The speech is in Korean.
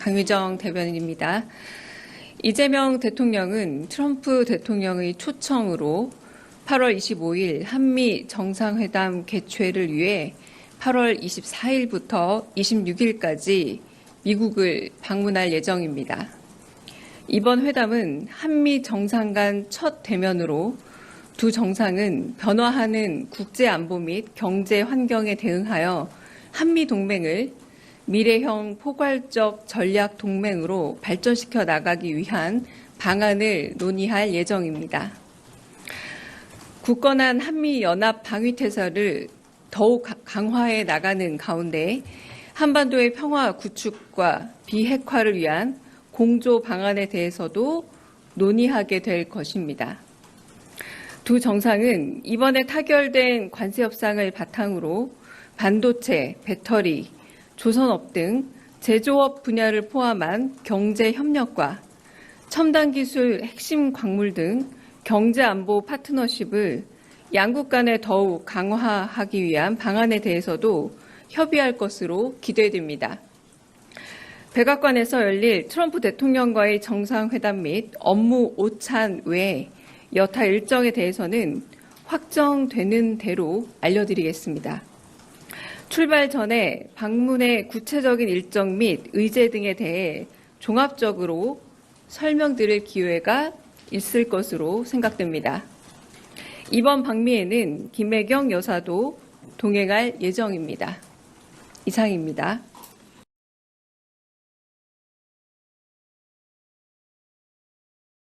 강유정 대변인입니다. 이재명 대통령은 트럼프 대통령의 초청으로 8월 25일 한미 정상회담 개최를 위해 8월 24일부터 26일까지 미국을 방문할 예정입니다. 이번 회담은 한미 정상 간 첫 대면으로 두 정상은 변화하는 국제 안보 및 경제 환경에 대응하여 한미 동맹을 미래형 포괄적 전략 동맹으로 발전시켜 나가기 위한 방안을 논의할 예정입니다. 굳건한 한미 연합 방위 태세를 더욱 강화해 나가는 가운데 한반도의 평화 구축과 비핵화를 위한 공조 방안에 대해서도 논의하게 될 것입니다. 두 정상은 이번에 타결된 관세 협상을 바탕으로 반도체, 배터리, 조선업 등 제조업 분야를 포함한 경제 협력과 첨단 기술, 핵심 광물 등 경제 안보 파트너십을 양국 간에 더욱 강화하기 위한 방안에 대해서도 협의할 것으로 기대됩니다. 백악관에서 열릴 트럼프 대통령과의 정상회담 및 업무 오찬 외 여타 일정에 대해서는 확정되는 대로 알려드리겠습니다. 출발 전에 방문의 구체적인 일정 및 의제 등에 대해 종합적으로 설명드릴 기회가 있을 것으로 생각됩니다. 이번 방미에는 김혜경 여사도 동행할 예정입니다. 이상입니다.